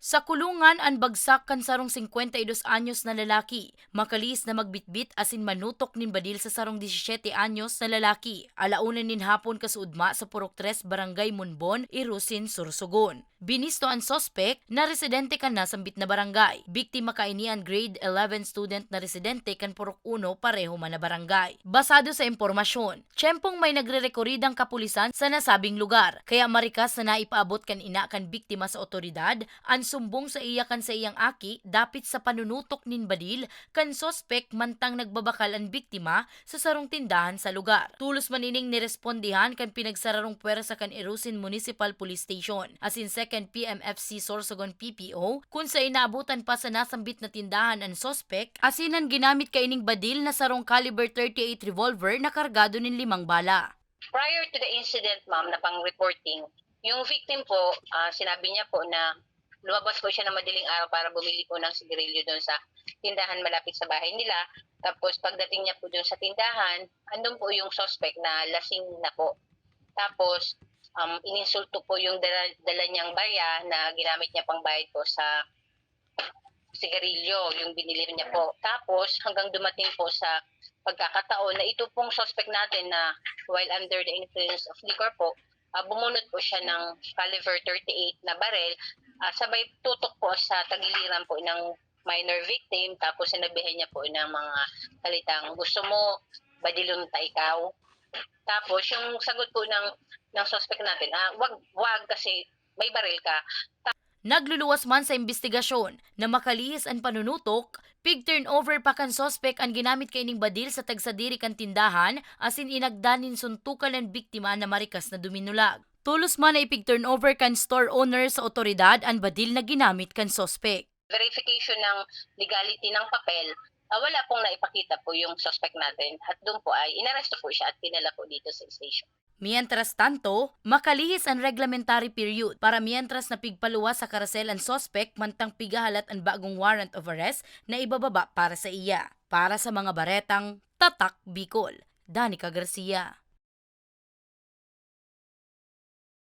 Sa kulungan ang bagsak kan sarong 52 anyos na lalaki, makalis na magbitbit asin manutok nin badil sa sarong 17 anyos na lalaki. Alaunan nin hapon kasuudma sa Purok 3 Barangay Munbon, Irusin, Sursogon. Binisto ang sospek na residente kan nasambit na barangay. Biktima kaini ang grade 11 student na residente kan Purok 1 pareho man na barangay. Basado sa impormasyon, tiyempong may nagre-rekoridang kapulisan sa nasabing lugar. Kaya marikas na naipaabot kan ina kan biktima sa otoridad, ang sumbong sa iya kan sa iyang aki dapit sa panunutok nin badil kan sospek mantang nagbabakal ang biktima sa sarong tindahan sa lugar. Tulos manining nirespondihan kan pinagsararong puwersa kan Erusin Municipal Police Station asin 2nd PMFC Sorsogon PPO kung sa inaabutan pa sa nasambit na tindahan ang sospek asinan ginamit kaining badil na sarong caliber 38 revolver na kargado nin limang bala. Prior to the incident, ma'am, na pang-reporting, yung victim po, ah, sinabi niya po na lumabas po siya ng madaling araw para bumili po ng sigarilyo doon sa tindahan malapit sa bahay nila. Tapos pagdating niya po doon sa tindahan, andun po yung suspect na lasing na po. Tapos um, ininsulto po yung dala, dala niyang barya na ginamit niya pang bayad po sa sigarilyo, yung binili niya po. Tapos hanggang dumating po sa pagkakataon na ito pong suspect natin na while under the influence of liquor po, ah, bumunot po siya ng caliber 38 na barel, ah, sabay tutok po sa tagiliran po ng minor victim, tapos sinabihan niya po ng mga salitang, gusto mo, badilon ta ikaw. Tapos yung sagot po ng ng suspect natin, ah, wag wag kasi may baril ka. Nagluluwas man sa investigasyon na makalihis ang panunutok, pig turnover pa kan sospek ang ginamit kaining badil sa tagsadiri kan tindahan asin inagdanin suntukan ang biktima na marikas na duminulag. Tulos man na ipig turnover kan store owner sa otoridad ang badil na ginamit kan sospek. verification ng legality ng papel, ah, wala pong naipakita po yung suspect natin at doon po ay inaresto po siya at pinala po dito sa station. Mientras tanto, makalihis ang reglementary period para mientras na pigpaluwas sa karasel ang sospek mantang pigahalat ang bagong warrant of arrest na ibababa para sa iya. Para sa mga baretang Tatak Bicol, Danica Garcia.